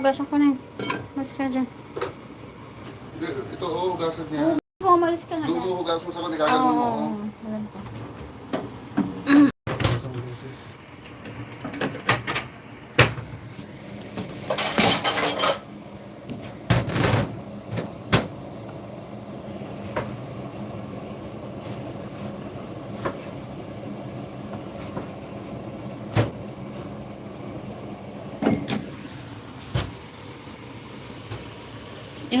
hugasan ko na yun. Malis ka dyan. Ito, oh, hugasan niya. Oo, umalis ka nga Doon dyan. mo hugasan sa kanila. Oo, Gagawin mo. oo, oh. oo. Wala na pa. Isang beses.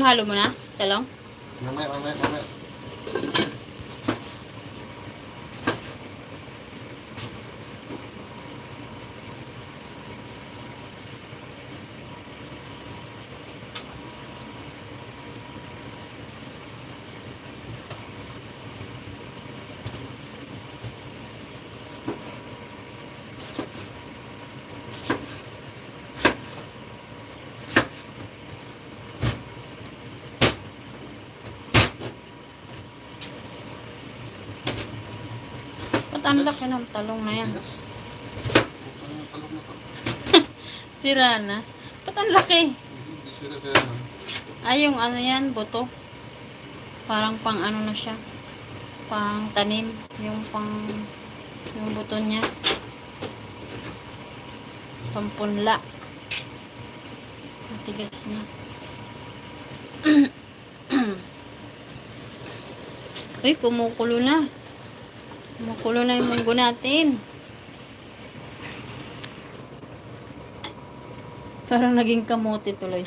Halo mo na? Talong? Mamaya, mamaya, mamaya. Ang laki ng talong na yan? Sira na. Ba't ang laki? Hindi na. Ay, yung ano yan, buto. Parang pang ano na siya. Pang tanim. Yung pang... Yung buto niya. Pampunla. Matigas na. Uy, kumukulo na. Kumukulo na yung munggo natin. Parang naging kamote tuloy.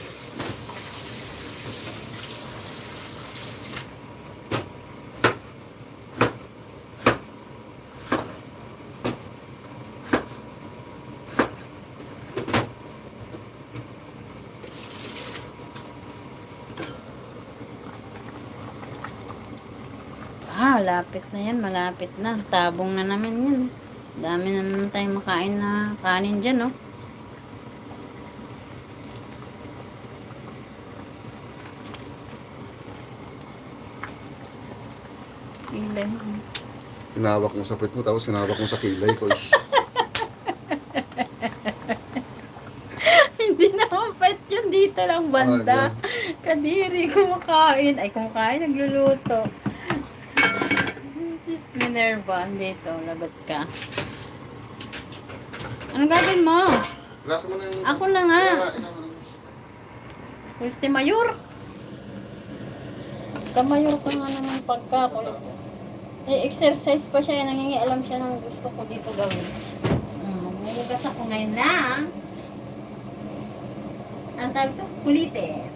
Ah, malapit na yan. Malapit na. Tabong na naman yan. Dami na naman tayong makain na kanin dyan, no? Kilay. Hinawak mo sa pit mo, tapos hinawak mo sa kilay ko. Ish. Hindi naman pet yun dito lang banda. Ah, Kadiri, kumakain. Ay, kumakain, nagluluto. Minerva, dito, lagot ka. Anong gagawin mo? Hugasan mo na yung... Ako na nga. Na. Ulti mayor. Kamayor ka nga naman pagka. Eh, exercise pa siya. Nangingialam siya ng gusto ko dito gawin. Mm, Maghuhugas ako ngayon ng ang tawag ito? Kulites.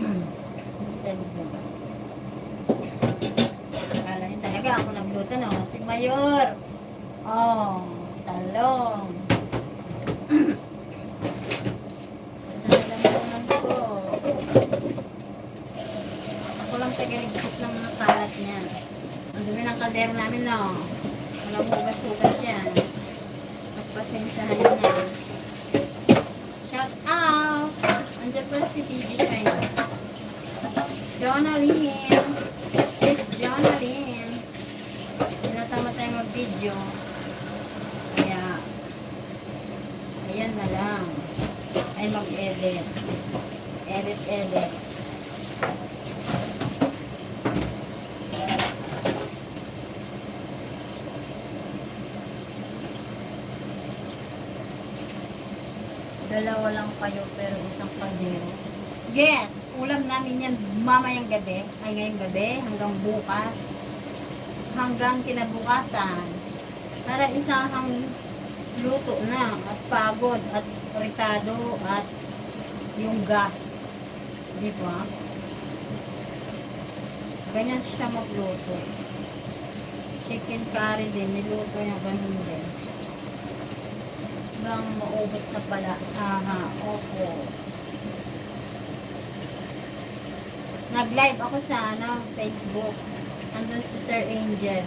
Hmm. Dali bukas. Akala niyo talaga nagluto, no? Si Mayor. Oh, talong. Ako lang tagaligtas ng mga kalat niya. Ang dumi ng kaldero namin, no? Walang hugas-hugas yan. Pagpasensyahan niyo na. Shout out! Andiyan pala si DJ China. Jonalyn. Miss Jonalyn. Tinatama tayo mag-video. Kaya, ayan na lang. Ay mag-edit. Edit, edit. Dalawa lang kayo pero isang kaldero. Yes! Ulam namin yan mamayang gabi. Ay ngayong gabi hanggang bukas. Hanggang kinabukasan. Para isang luto na at pagod at ricado at yung gas. Di ba? Ganyan siya magluto. Chicken curry din, niluto niya ganun din hanggang maubos na pala. Aha, opo. Nag-live ako sa ano, Facebook. Andun si Sir Angel.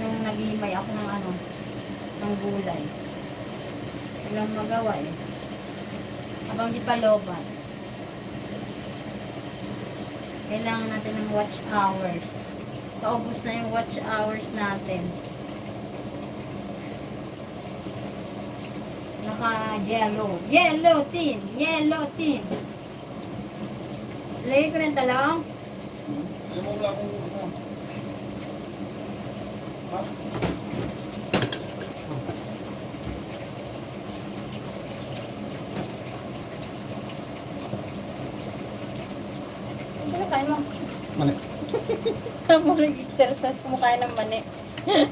Nung nang naghihimay ako ng ano, ng gulay. Walang magawa eh. Habang di pa lobat. Kailangan natin ng watch hours. Paubos na yung watch hours natin. Naka yellow. Yellow team! Yellow team! Lagay ko ng talong. Alam mo wala akong ano. Ha? Ano kain mo? Mali. Kaya nag-exercise kumakain ng mani.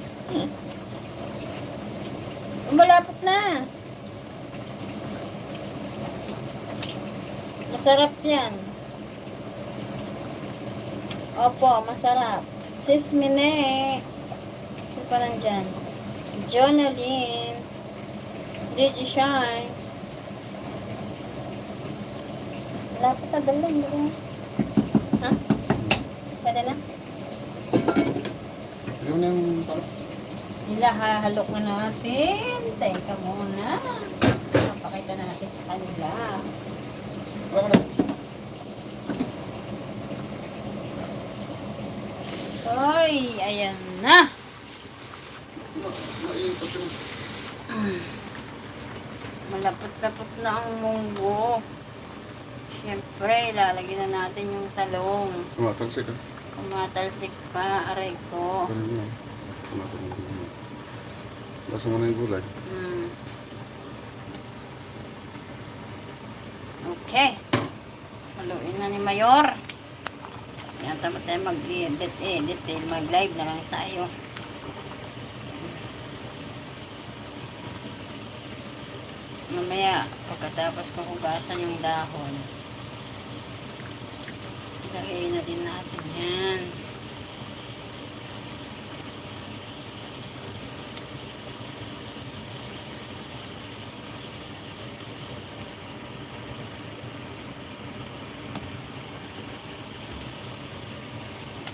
Malapit na. Masarap yan. Opo, masarap. Sis Mine. Ano pa nandyan? Jonaline. Digi Shine. Malapit na, dali. Ha? Pwede na? Na yung parang Ilahalok na natin. Teka muna. Papakita natin sa kanila. Wala ka ayan na. Yun. Malapot-lapot na ang munggo. Siyempre, ilalagyan na natin yung talong. Tumatalsik ah. Kumatalsik pa, aray ko. Ganun na. Tumatalsik na. Lasa mo na yung gulay. Hmm. Okay. Haluin na ni Mayor. Yan, tama tayo mag-edit, edit, eh. mag-live na lang tayo. Mamaya, pagkatapos ko hugasan yung dahon, ilagay na din natin yan.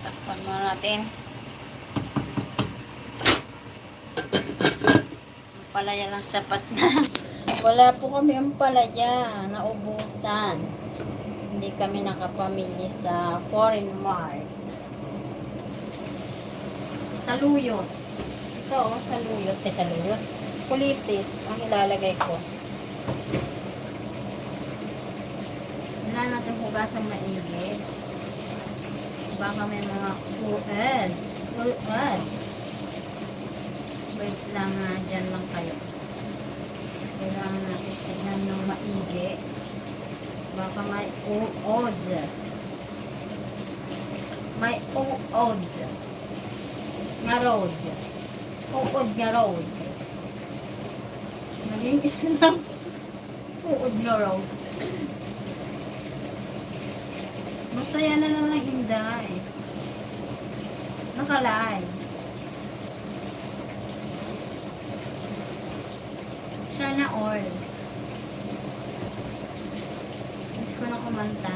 Takpan muna natin. Ang palaya lang sapat na. Wala po kami ang palaya. Naubusan. Kami nakapamili sa foreign mart. Saluyot. Ito, oh, saluyot. Eh, saluyot. Kulitis ang ilalagay ko. Wala natin hugasan maigi. Baka may mga uod. Uod. Wait lang ha, dyan lang kayo. Kailangan natin tignan ng maigi. Baka may uod. May uod. Nga road. Uod nga road. Naging isa lang. Uod nga road. Masaya na naman ang hinday. Nakalay. Sana all. Miss ko na kumanta.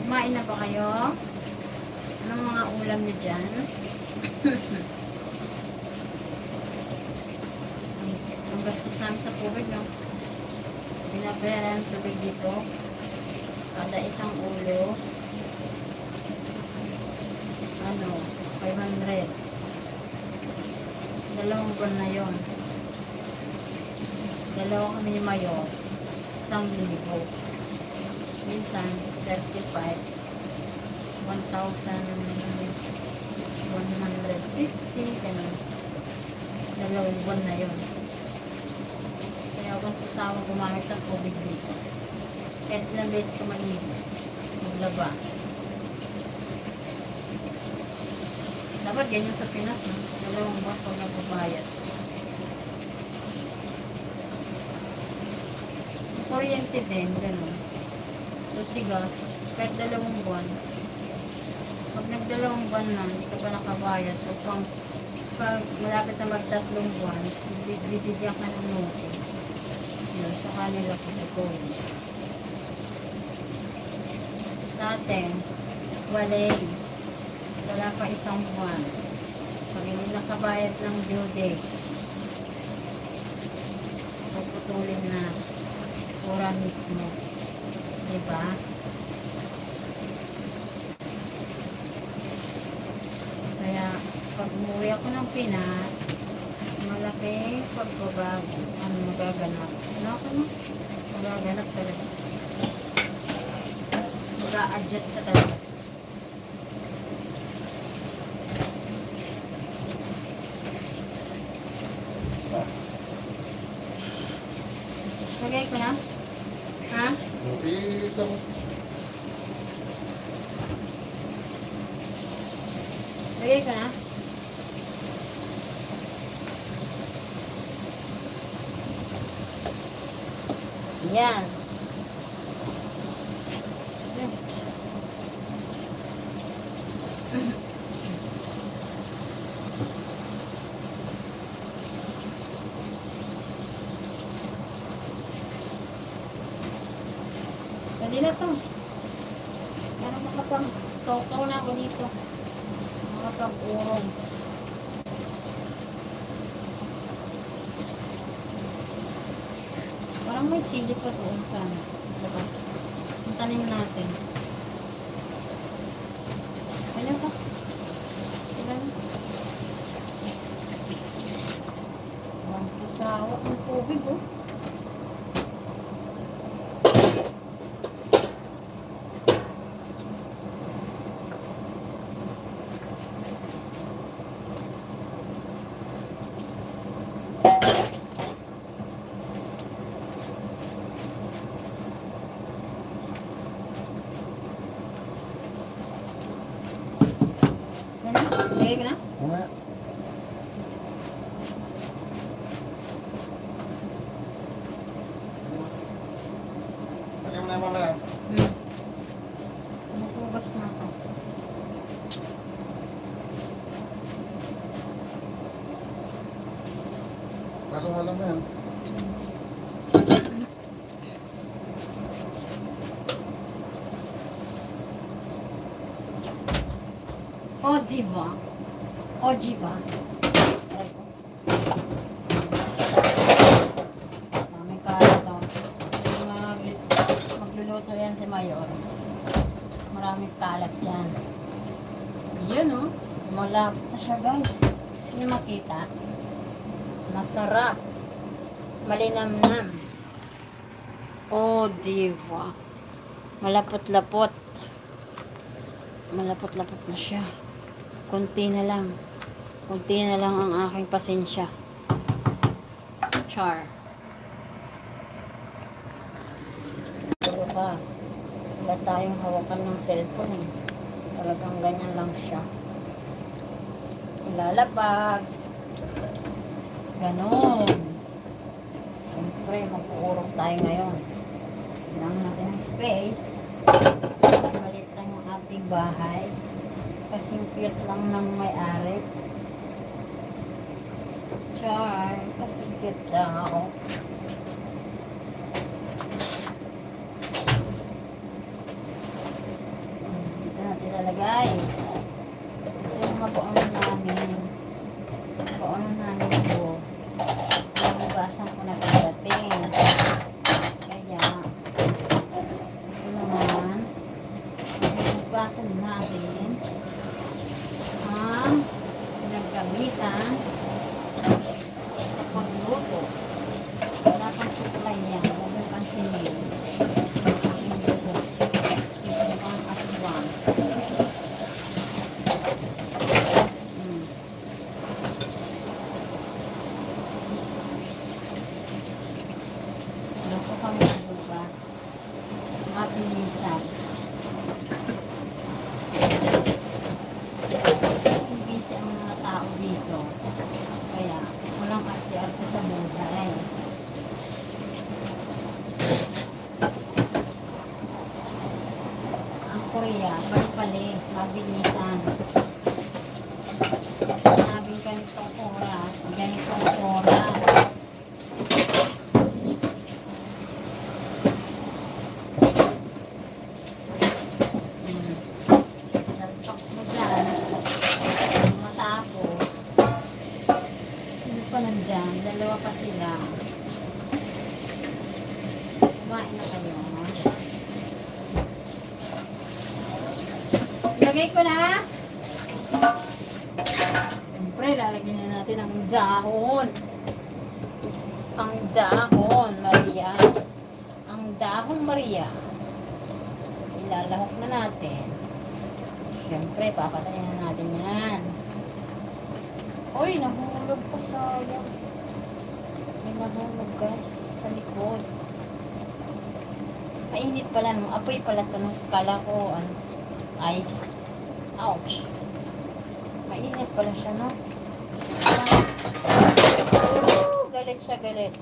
Kumain na ba kayo? Anong mga ulam niyo dyan? Ang gastos namin sa tubig, no? Binabayaran tubig dito. Kada isang ulo. Ano? 500. Dalawang buwan na yon. Dalawa kami ni Mayo. Isang libo. Minsan, 35. 1,150, ganun. Dalawang buwan na yun. Kaya huwag sasama gumamit ng tubig dito. Kahit ilang beses ka maligo, maglaba. Dapat ganyan sa Pinas, no? Dalawang buwan pag nagbabayad. Kuryente din, ganun. So, tigas, kahit dalawang buwan, pag nagdalawang buwan na, hindi ka pa nakabayad, huwag kang pag malapit na magtatlong buwan, bi- bibigyan ka ng notice. Yun, sa kanila ko gagawin. Sa atin, walay. Wala pa isang buwan. Pag hindi nakabayad ng due date, puputulin na. Pura mismo. Diba? Kaya, pag umuwi ako ng Pinas, malaki pagbabago ang magaganap. Ano ako no? Magaganap talaga. Mag-a-adjust ka talaga. Lagay ko na? Ha? Okay lang. Lagay ko na? Yan. Yan. Dali na to. Para makapang kaukaw na ako dito. Makapag-urong. Parang may sili pa doon sa ano. Diba? Ang tanim natin. Ano pa? Ilan? Kasawak ng tubig oh. Ano? Lagay ko na? Mamaya. Lagyan mo na yung mamaya. Hmm. Maghugas na ako. Halo-halo mo yan. O, diva. O, diva. Aray ko. Daming kalat daw. Mag magluluto yan si Mayor. Maraming kalat dyan. Yun o. Malapot na siya guys. Hindi makita. Masarap. Malinamnam. O, diva. Malapot-lapot. Malapot-lapot na siya. Kunti na lang. Kunti na lang ang aking pasensya. Char. Puro ka. Wala tayong hawakan ng cellphone eh. Talagang ganyan lang siya. Ilalapag. Ganon. Siyempre, mag-uurong tayo ngayon. Kailangan natin ng space. Malit lang yung ating bahay. Kasing cute lang ng may-ari. Char, kasing cute lang ako. Dito natin lalagay. Ito yung mga baunan namin. Baunan namin ito. Nabugasan ko na pagdating. Kaya, ito naman, nabugasan natin ang pinagkamitan sa pagluto. Wala pang supply yan. Huwag mo pansinin. Ang luto. Ito ang aswang. Mm. Luto kami ng lupa. Mabilisan. busy ang mga tao dito. Kaya, walang arte-arte sa buhay. Ang Korea, pali-pali, mabilisan. Sinabing ganitong pa nandyan. Dalawa pa sila. Kumain na kayo. ha? Lagay ko na. Siyempre, ang dahon. Ang dahon, Maria. Ang dahon, Maria. Ilalahok na natin. Siyempre, papatayin na natin yan. Uy, nahulog pa sayang. May nahulog guys sa likod. Mainit pala nung apoy pala to nung kala ko ano, ice. Ouch. Mainit pala siya no. Oh, galit siya galit.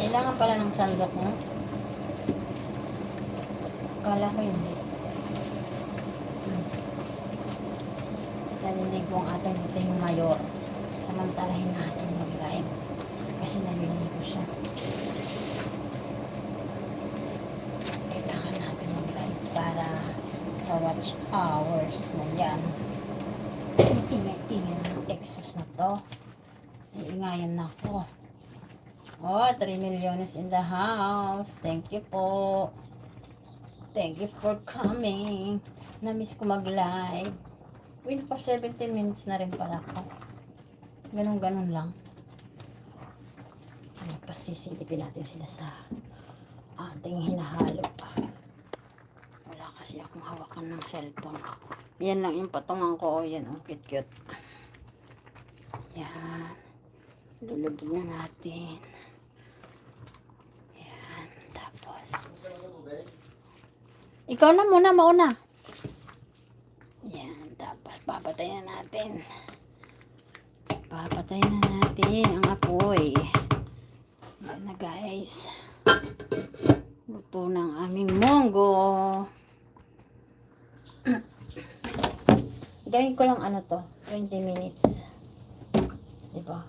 Kailangan pala ng sandok no. Kala ko hindi. Hmm. Naliligo ang ating buting mayor. Samantalahin natin mag-live. Kasi naliligo siya. Kailangan natin mag-live para sa watch hours na yan. Ingay-ingay ng exos na to. Iingayan na ako. Oh, 3 million is in the house. Thank you po. Thank you for coming. Na-miss ko mag-live. Win ko 17 minutes na rin pala ako. Ganun-ganun lang. Ano, pasisilipin natin sila sa ating hinahalo pa. Kasi akong hawakan ng cellphone. Yan lang yung patungan ko. O, yan, oh, cute-cute. Yan. Lulubog na natin. Yan. Tapos. Ikaw na muna, mauna. Yan. Tapos, papatayin na natin. Papatayin na natin ang apoy. Yan na guys. Luto ng aming monggo. Gawin ko lang ano to, 20 minutes. Diba?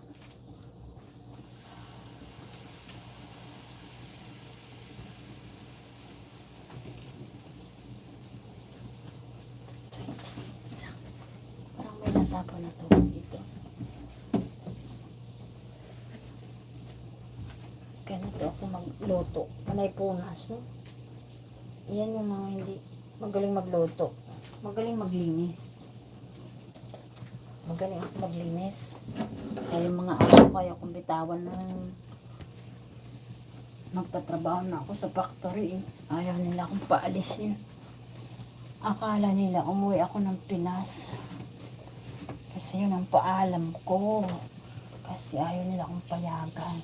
natapon na to dito. Ganito ako magluto. Manay punas, no? Yan yung mga hindi magaling magluto. Magaling maglinis. Magaling ako maglinis. Kaya yung mga ako kaya kong bitawan ng magtatrabaho na ako sa factory. eh. Ayaw nila akong paalisin. Akala nila umuwi ako ng Pinas. Kasi yun ang paalam ko. Kasi ayaw nila akong payagan.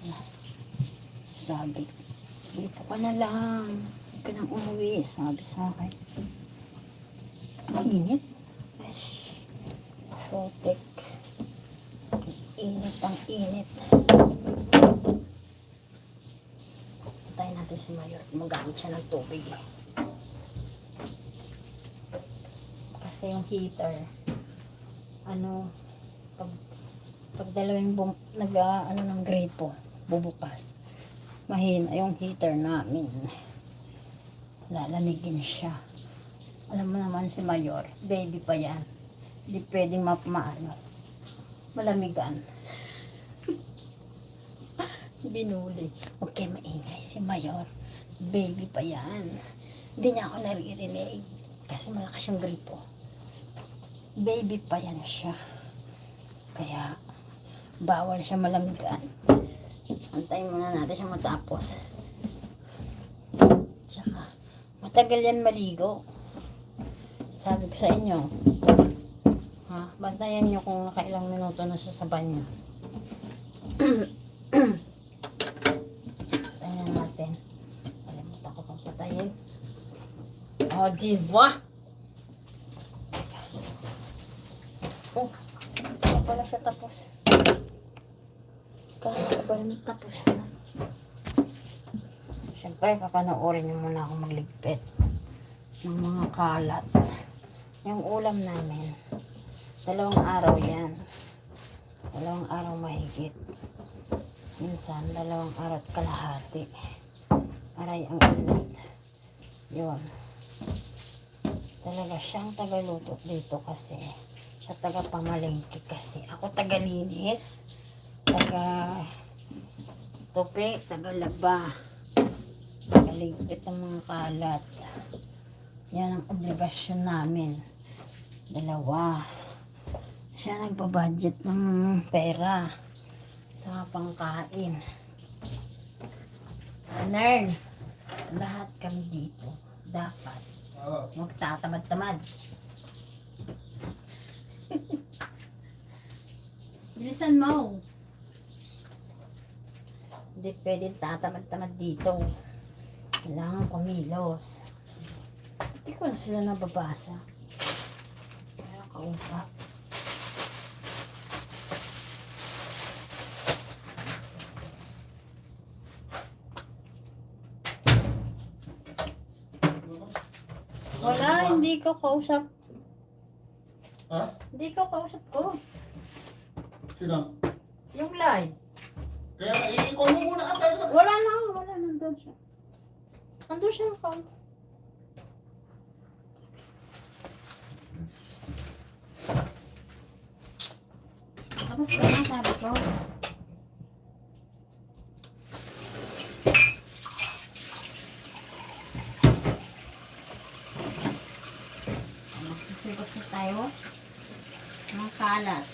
Sabi, dito ka na lang. Huwag ka nang umuwi. Sabi sa akin. Ang init. Sotek. Init ang init. Tayo natin si Mayor. Gumagamit siya ng tubig eh. Kasi yung heater, ano, pag, pag dalawang bum, nag, ah, ano ng gripo, bubukas. Mahina yung heater namin. Lalamigin siya. Alam mo naman si Mayor, baby pa yan. Hindi pwedeng mapmaano. Malamigan. Binuli. Huwag kayo maingay si Mayor. Baby pa yan. Hindi niya ako naririnig. Kasi malakas yung gripo. Baby pa yan siya. Kaya, bawal siya malamigan. Antayin muna natin siya matapos. Tsaka, matagal yan maligo. Sabi ko sa inyo, ha, bantayan nyo kung nakailang minuto na siya sa banyo. Patayin natin. Kalimutan ko pang patayin. Oh, diva! Oh, pala siya tapos. Kaya pala tapos na. Siyempre, papanoorin niyo muna ako magligpit ng mga kalat. Yung ulam namin, dalawang araw yan. Dalawang araw mahigit. Minsan, dalawang araw at kalahati. Aray, ang init. Yun. Talaga siyang tagaluto dito kasi Siya taga pamalengke kasi. Ako taga linis. Taga tupi, taga laba. Taga ligpit ng mga kalat. Yan ang obligasyon namin. Dalawa. Siya nagbabudget ng pera sa pangkain. Learn. Lahat kami dito. Dapat magtatamad-tamad. Bilisan mo. Hindi pwede tatamad-tamad dito. Kailangan kumilos. Hindi ko na sila nababasa. Kaya kausap. Wala, ko kausap. Ha? Hindi ko kausap ko. Sino? Yung live. Kaya i-call mo muna ata. Wala na, wala. Nandun siya. Nandun siya ng phone. Tapos na lang sabi ko. Magsisigos na tayo ng kalat.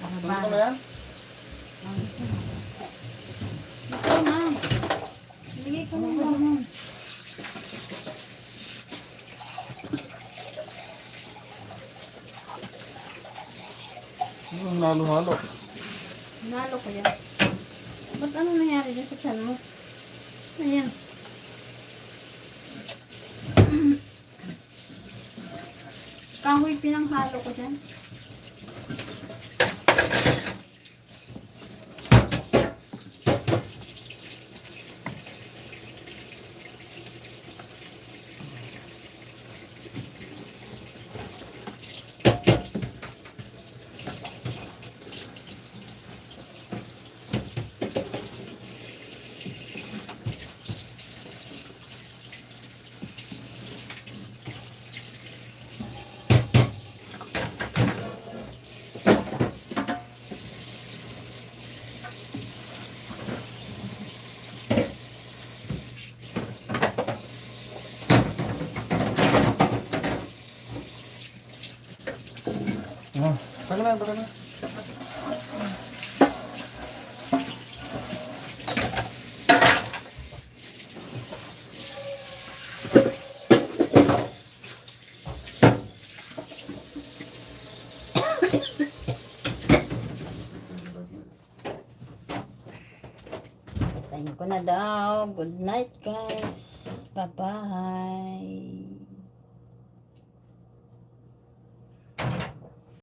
Para Ano ba? ba yan? Ito na. Bigay ko na naman. Ano halo-halo? Nalo ko yan. Ba't ano nangyari dyan sa tiyan mo? Ayan. Kahoy pinanghalo ko dyan. Ah, tagal na, tagal na. Patayin ko na daw. Good night, guys. Bye-bye.